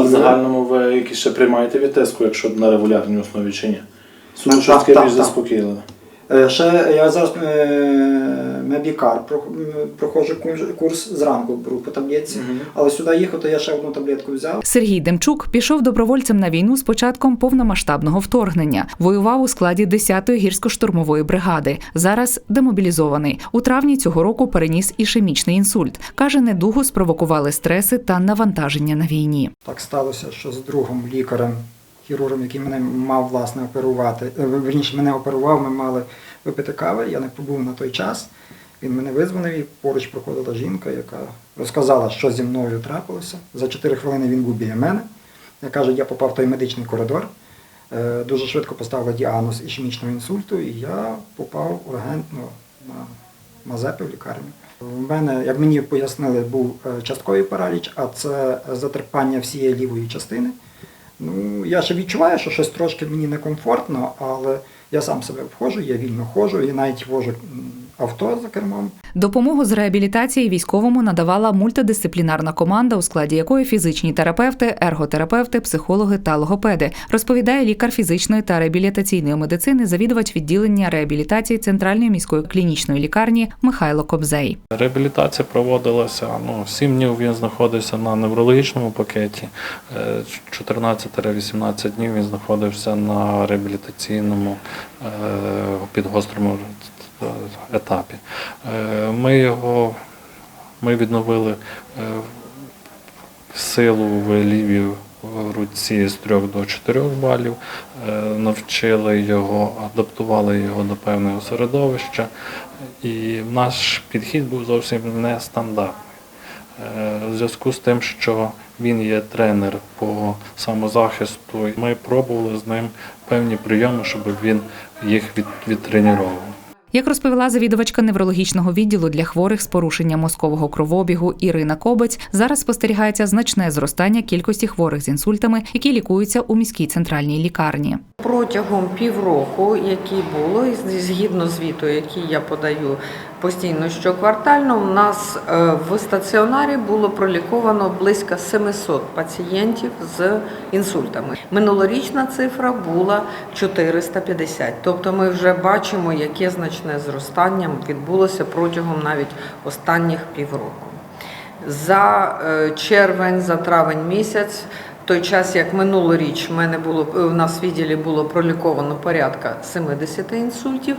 А в загальному ви якісь ще приймаєте від тиску, якщо на регулярній основі чи ні? так, більш заспокійливе. Е, Ще я зараз е, медікар прох- проходжу курс- курс зранку беру по таблетці, але сюди їхав, то я ще одну таблетку взяв. Сергій Демчук пішов добровольцем на війну з початком повномасштабного вторгнення. Воював у складі 10-ї гірсько-штурмової бригади. Зараз демобілізований. У травні цього року переніс ішемічний інсульт. каже, недугу спровокували стреси та навантаження на війні. Так сталося, що з другом лікарем, хірургом, який мене мав власне оперувати, е, верніше мене оперував, ми мали випити кави, я не побув на той час. Він мене визвонив і поруч проходила жінка, яка розказала, що зі мною трапилося. За 4 хвилини він був біля мене. Я кажу, я попав в той медичний коридор. Е, Дуже швидко поставили діагноз ішемічного інсульту, і я попав ургентно на Мазепи в лікарню. В мене, як мені пояснили, був е, частковий параліч, а це затерпання всієї лівої частини. Ну, я ще відчуваю, що щось трошки мені некомфортно, але я сам себе обходжу, я вільно ходжу і навіть вожу авто за кермом. Допомогу з реабілітації військовому надавала мультидисциплінарна команда, у складі якої фізичні терапевти, ерготерапевти, психологи та логопеди, розповідає лікар фізичної та реабілітаційної медицини, завідувач відділення реабілітації Центральної міської клінічної лікарні Михайло Кобзей. Реабілітація проводилася ну, 7 днів він знаходився на неврологічному пакеті, е, 14-18 днів він знаходився на реабілітаційному е, підгострому е, етапі. Е, Ми його ми відновили е, силу в лівій руці з 3 до 4 балів, е, навчили його, адаптували його до певного середовища, і наш підхід був зовсім нестандартний. Е, В зв'язку з тим, що він є тренер по самозахисту, ми пробували з ним певні прийоми, щоб він їх відтренував. Як розповіла завідувачка неврологічного відділу для хворих з порушенням мозкового кровообігу Ірина Кобець, зараз спостерігається значне зростання кількості хворих з інсультами, які лікуються у міській центральній лікарні. Протягом півроку, які було, згідно звіту, який я подаю постійно щоквартально, у нас е, в стаціонарі було проліковано близько 700 пацієнтів з інсультами. Минулорічна цифра була 450. Тобто ми вже бачимо, яке значне зростання відбулося протягом навіть останніх півроку. За е, червень, за травень місяць, в той час як минулоріч в мене було в нас в відділі було проліковано порядка 70 інсультів.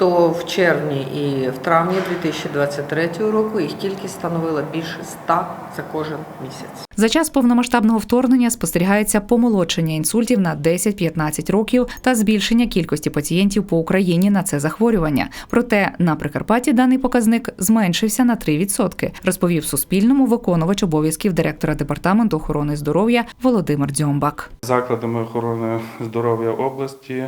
То в червні і в травні 2023 року їх кількість становила більше 100 за кожен місяць. За час повномасштабного вторгнення спостерігається помолодшення інсультів на 10-15 років та збільшення кількості пацієнтів по Україні на це захворювання. Проте на Прикарпатті даний показник зменшився на 3%, розповів Суспільному виконувач обов'язків директора департаменту охорони здоров'я Володимир Дзьомбак. Закладами охорони здоров'я області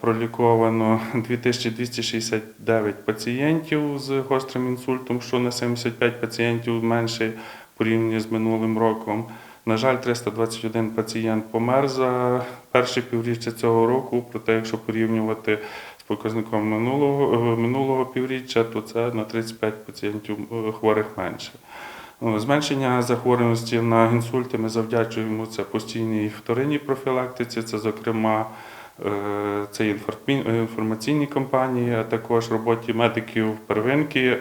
проліковано 2269 пацієнтів з гострим інсультом, що на 75 пацієнтів менше порівняно з минулим роком. На жаль, 321 пацієнт помер за перше півріччя цього року. Проте, якщо порівнювати з показником минулого, е, минулого півріччя, то це на 35 пацієнтів е, хворих менше. Зменшення захворюваності на інсульти ми завдячуємо це постійній вторинній профілактиці, це, зокрема, е, це інформі- інформаційні кампанії, а також роботі медиків первинки.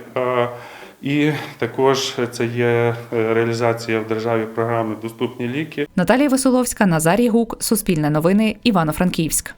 І також це є е, реалізація в державі програми Доступні ліки. Наталія Веселовська, Назарій Гук, Суспільне новини, Івано-Франківськ.